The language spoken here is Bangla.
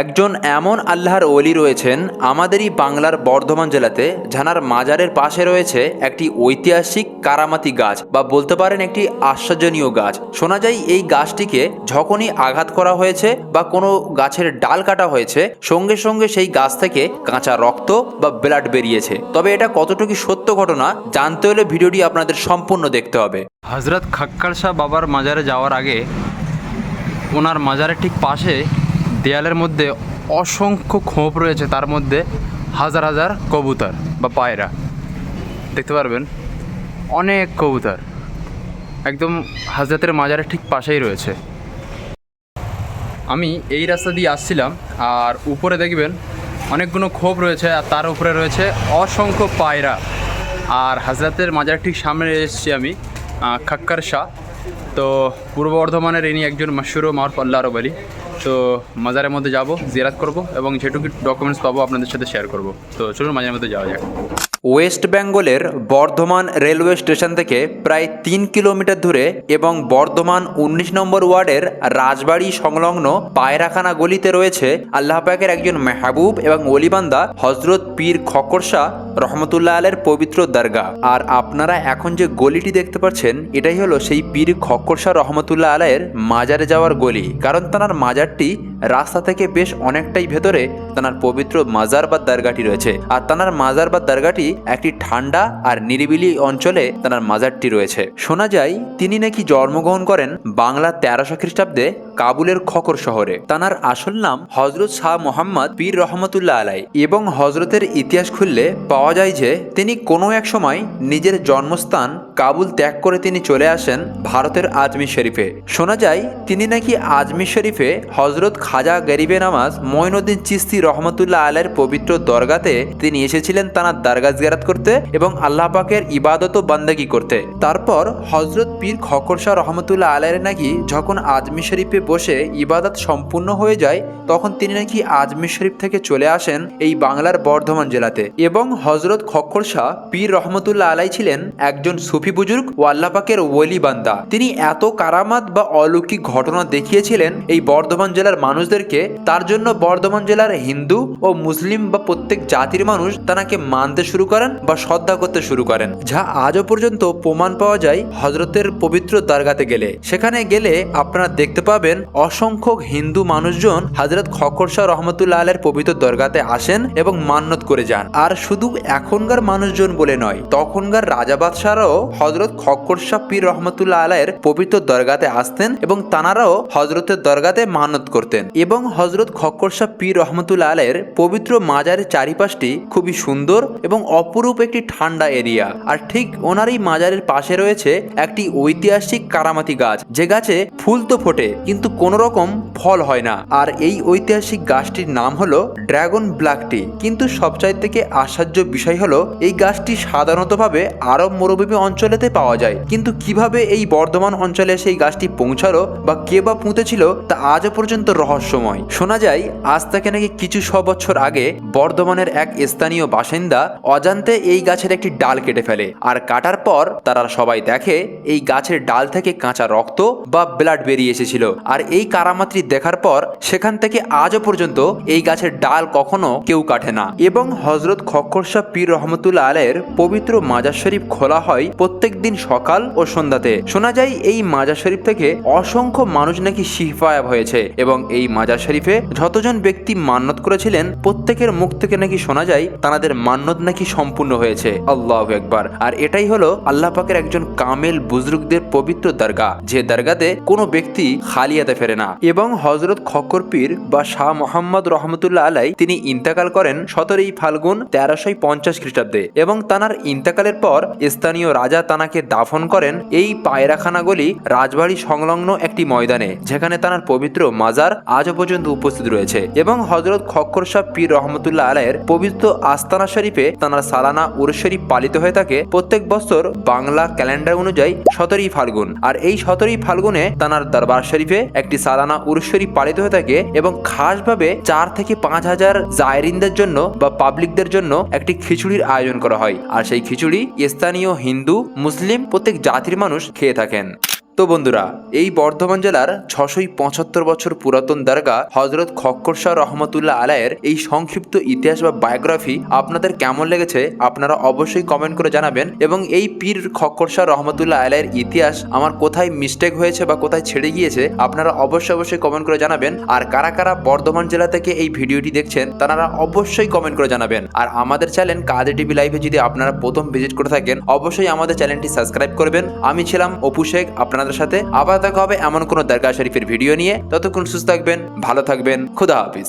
একজন এমন আল্লাহর ওলি রয়েছেন, আমাদেরই বাংলার বর্ধমান জেলাতে ঝানার মাজারের পাশে রয়েছে একটি ঐতিহাসিক কারামাতি গাছ, বা বলতে পারেন একটি আশ্চর্যনীয় গাছ। শোনা যায় এই গাছটিকে যখনই আঘাত করা হয়েছে বা কোনো গাছের ডাল কাটা হয়েছে, সঙ্গে সঙ্গে সেই গাছ থেকে কাঁচা রক্ত বা ব্লাড বেরিয়েছে। তবে এটা কতটুকু সত্য ঘটনা, জানতে হলে ভিডিওটি আপনাদের সম্পূর্ণ দেখতে হবে। হজরত খাক্কার শাহ বাবার মাজারে যাওয়ার আগে, ওনার মাজারের ঠিক পাশে দেয়ালের মধ্যে অসংখ্য খোপ রয়েছে, তার মধ্যে হাজার হাজার কবুতর বা পায়রা। দেখতে পারবেন, অনেক কবুতর। একদম হাজরতের মাজারের ঠিক পাশেই রয়েছে। আমি এই রাস্তা দিয়ে আসছিলাম, আর উপরে দেখবেন অনেকগুলো খোপ রয়েছে, আর তার উপরে রয়েছে অসংখ্য পায়রা। আর হাজরাতের মাজার ঠিক সামনে এসেছি আমি খাক্কার শাহ। তো পূর্ব বর্ধমানের ইনি একজন মাসুর মারফ আল্লাহ রবালি তো মাজারের মধ্যে যাব, জিয়ারাত করব এবং যেটুকু ডকুমেন্টস পাবো আপনাদের সাথে শেয়ার করব। তো চলুন মাজারের মধ্যে যাওয়া যাক। ওয়েস্ট বেঙ্গলের বর্ধমান রেলওয়ে স্টেশন থেকে প্রায় তিন কিলোমিটার দূরে এবং বর্ধমান উনিশ নম্বর ওয়ার্ডের রাজবাড়ি সংলগ্ন পায়রাখানা গলিতে রয়েছে আল্লাহ পাকের একজন মেহবুব এবং অলিবান্দা হজরত পীর খকর শাহ রহমতুল্লাহ আলের পবিত্র দরগা আর আপনারা এখন যে গলিটি দেখতে পাচ্ছেন, এটাই হলো সেই পীর খক্কর শাহ রহমতুল্লাহ আলায়ের মাজারে যাওয়ার গলি। কারণ তার মাজারটি রাস্তা থেকে বেশ অনেকটাই ভেতরে তার পবিত্র মাজার বা দরগাটি রয়েছে। আর তার মাজার বা দরগাটি একটি ঠান্ডা আর নিরিবিলি অঞ্চলে তার মাজারটি রয়েছে। শোনা যায়, তিনি নাকি জন্মগ্রহণ করেন বাংলা তেরোশো খ্রিস্টাব্দে কাবুলের খকর শহরে। তানার আসল নাম হজরত শাহ মোহাম্মদ পীর রহমতুল্লাহ আলাই। এবং হজরতের ইতিহাস খুললে পাওয়া যায় যে তিনি কোনো এক সময় নিজের জন্মস্থান কাবুল ত্যাগ করে তিনি চলে আসেন ভারতের আজমির শরীফে। শোনা যায়, তিনি নাকি আজমির শরীফে হজরত খাজা গরিবে নামাজ মঈনুদ্দিন চিস্তি রহমতুল্লাহ আলের পবিত্র দরগাতে তিনি এসেছিলেন তানার দরগা জিয়ারাত করতে এবং আল্লাহ পাকের ইবাদত বান্দাগি করতে। তারপর হজরত পীর খকর শাহ রহমতুল্লাহ আলের নাকি যখন আজমির শরীফে বসে ইবাদত সম্পূর্ণ হয়ে যায়, তখন তিনি নাকি আজমির শরীফ থেকে চলে আসেন এই বাংলার বর্ধমান জেলাতে। এবং হজরত খক্কর শাহ পীর রহমতুল্লাহ আলাই ছিলেন একজন সুফি। বুজুর্গ ও আল্লাপাকের ওলি বান্দা। তিনি এত কারামাত বা অলৌকিক ঘটনা দেখিয়েছিলেন এই বর্ধমান জেলার মানুষদেরকে, তার জন্য বর্ধমান জেলার হিন্দু ও মুসলিম বা প্রত্যেক জাতির মানুষ তাকে মানতে শুরু করেন বা শ্রদ্ধা করতে শুরু করেন, যা আজও পর্যন্ত প্রমাণ পাওয়া যায় হজরতের পবিত্র দরগাতে গেলে। সেখানে গেলে আপনারা দেখতে পাবেন অসংখ্য হিন্দু মানুষজন হজরত খকর শাহ রহমতুল্লাহ আলের পবিত্র দরগাতে আসেন এবং মান্যত করে যান। আর শুধু এখনকার মানুষজন বলে নয়, তখনকার রাজা বাদশাহরাও হজরত খক্কর শাহ পীর রহমতুল্লাহ আলাইয়ের পবিত্র দরগাতে আসতেন এবং তানারাও হজরতের দরগাতে মানত করতেন এবং হজরত খক্কর শাহ পীর রহমতুল্লাহ আলাইয়ের পবিত্র মাজারের চারিপাশটি খুবই সুন্দর এবং অপরূপ একটি ঠান্ডা এরিয়া। আর ঠিক ওনারই মাজারের পাশে রয়েছে একটি ঐতিহাসিক কারামাতি গাছ। যে গাছে ফুল তো ফোটে, কিন্তু কোনো রকম ফল হয় না। আর এই ঐতিহাসিক গাছটির নাম হলো ড্রাগন ব্ল্যাক টি। কিন্তু সবচাই থেকে আশ্চর্য বিষয় হলো, এই গাছটি সাধারণতভাবে আরব মরুভূমি অঞ্চলেতে পাওয়া যায়। কিন্তু কীভাবে এই বর্ধমান অঞ্চলে সেই গাছটি পৌঁছালো বা কে বা পুঁতেছিল, তা আজও পর্যন্ত রহস্যময়। শোনা যায়, আজ থেকে নাকি কিছু শ বছর আগে বর্ধমানের এক স্থানীয় বাসিন্দা অজান্তে এই গাছের একটি ডাল কেটে ফেলে। আর কাটার পর তারা সবাই দেখে, এই গাছের ডাল থেকে কাঁচা রক্ত বা ব্লাড বেরিয়ে এসেছিল। আর এই কারামাত্রি দেখার পর সেখান থেকে আজও পর্যন্ত এই গাছের ডাল কখনো কেউ কাটে না। এবং হজরত খক্কর শাহ পীর রহমতুল্লাহ আলের পবিত্র মাজার শরীফ খোলা হয় প্রত্যেক দিন সকাল ও সন্ধ্যাতে। শোনা যায় এই মাজার শরীফ থেকে অসংখ্য মানুষ নাকি শিফায়াব হয়েছে এবং এই মাজার শরীফে যতজন ব্যক্তি মান্নত করেছিলেন, প্রত্যেকের মুখ থেকে নাকি শোনা যায় তাদের মান্নত নাকি সম্পূর্ণ হয়েছে। আল্লাহ একবার আর এটাই হলো আল্লাহ পাকের একজন কামেল বুজরুকদের পবিত্র দরগা, যে দরগাতে কোনো ব্যক্তি খালিয়াতে ফেরে না। এবং হজরত খক্কর পীর বা শাহ মোহাম্মদ রহমতুল্লাহ আলাই তিনি ইন্তেকাল করেন সতেরোই ফাল্গুন তেরোশো পঞ্চাশ খ্রিস্টাব্দে এবং তানার ইন্তেকালের পর স্থানীয় রাজা তানাকে দাফন করেন এই পায়রাখানাগুলি রাজবাড়ি সংলগ্ন একটি ময়দানে, যেখানে তানার পবিত্র মাজার আজও পর্যন্ত উপস্থিত রয়েছে এবং হজরত খক্কর শাহ পীর রহমতুল্লাহ আলাইয়ের পবিত্র আস্তানা শরীফে তানার সালানা উরুস শরীফ পালিত হয়ে থাকে প্রত্যেক বছর বাংলা ক্যালেন্ডার অনুযায়ী সতেরোই ফাল্গুন। আর এই সতেরোই ফাল্গুনে তানার দরবার শরীফে একটি সালানা উরুস শরীফ পালিত হয়ে থাকে এবং খাসভাবে চার থেকে পাঁচ হাজার জায়রিনদের জন্য বা পাবলিকদের জন্য একটি খিচুড়ির আয়োজন করা হয়। আর সেই খিচুড়ি স্থানীয় হিন্দু, মুসলিম প্রত্যেক জাতির মানুষ খেয়ে থাকেন। তো বন্ধুরা, এই বর্ধমান জেলার ছশোই পঁচাত্তর বছর পুরাতন দরগা হজরত খক্কর শাহ রহমতুল্লাহ আলায়ের এই সংক্ষিপ্ত ইতিহাস বা বায়োগ্রাফি আপনাদের কেমন লেগেছে আপনারা অবশ্যই কমেন্ট করে জানাবেন এবং এই পীর খক্কর শাহ রহমতুল্লাহ আলায়ের ইতিহাস আমার কোথায় মিস্টেক হয়েছে বা কোথায় ছেড়ে গিয়েছে আপনারা অবশ্যই অবশ্যই কমেন্ট করে জানাবেন। আর কারা কারা বর্ধমান জেলা থেকে এই ভিডিওটি দেখছেন তারা অবশ্যই কমেন্ট করে জানাবেন। আর আমাদের চ্যানেল কাদে টিভি লাইভে যদি আপনারা প্রথম ভিজিট করে থাকেন, অবশ্যই আমাদের চ্যানেলটি সাবস্ক্রাইব করবেন। আমি ছিলাম অপু শেখ আপনাদের সাথে আবার দেখা হবে এমন কোনো দরগা শরীফের ভিডিও নিয়ে। ততক্ষণ সুস্থ থাকবেন, ভালো থাকবেন, খুদা হাফিজ।